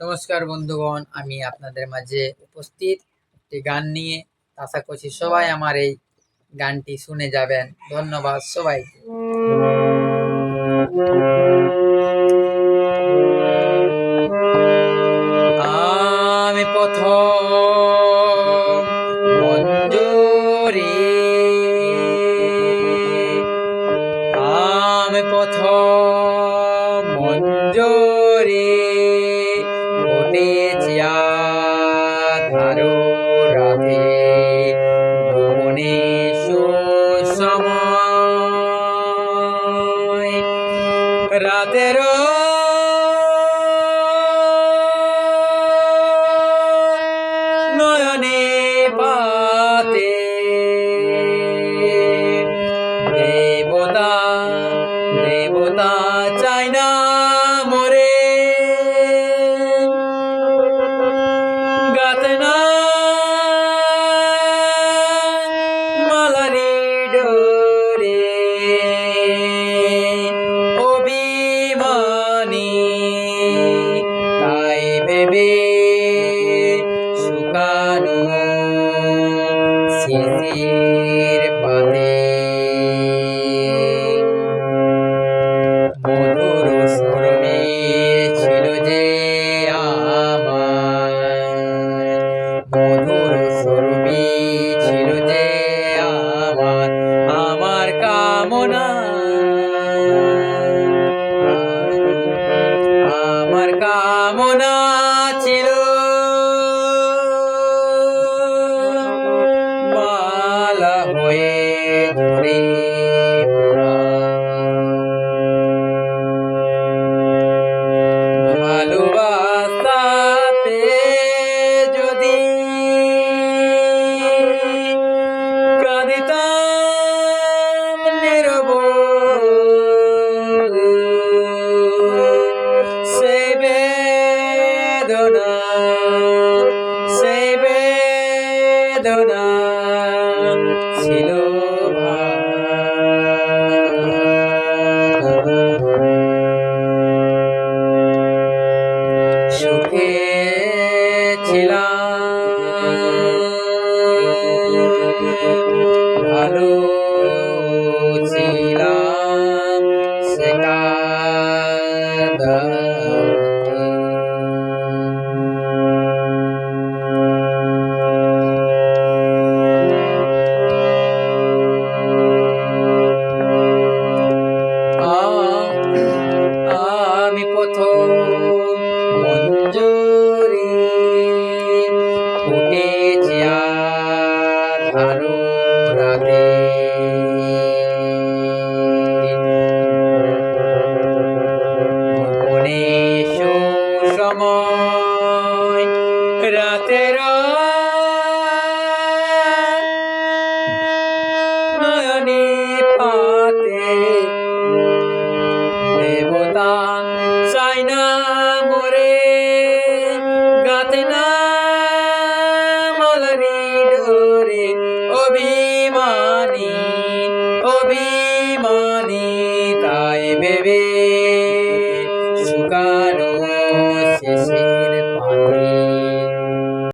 নমস্কার বন্ধুগণ, আমি আপনাদের মাঝে উপস্থিত একটি গান নিয়ে। আশা করছি সবাই আমার এই গানটি শুনে যাবেন। ধন্যবাদ সবাইকে। আমি মঞ্জুরি। আমি প্রথম মঞ্জুরি। ফুটেছি আধারো রাতে মনে সুসময়। রাতেরও নয়নে পাতে দেবতা দেবতা চাই না sisi. বেদনা ছিল ছিলাম ভালো প্রথম মঞ্জুরি ফুটেছে আধারো রাতে। মনে সুসময় রাতের নয়নী পাতে দেবতা দেবে।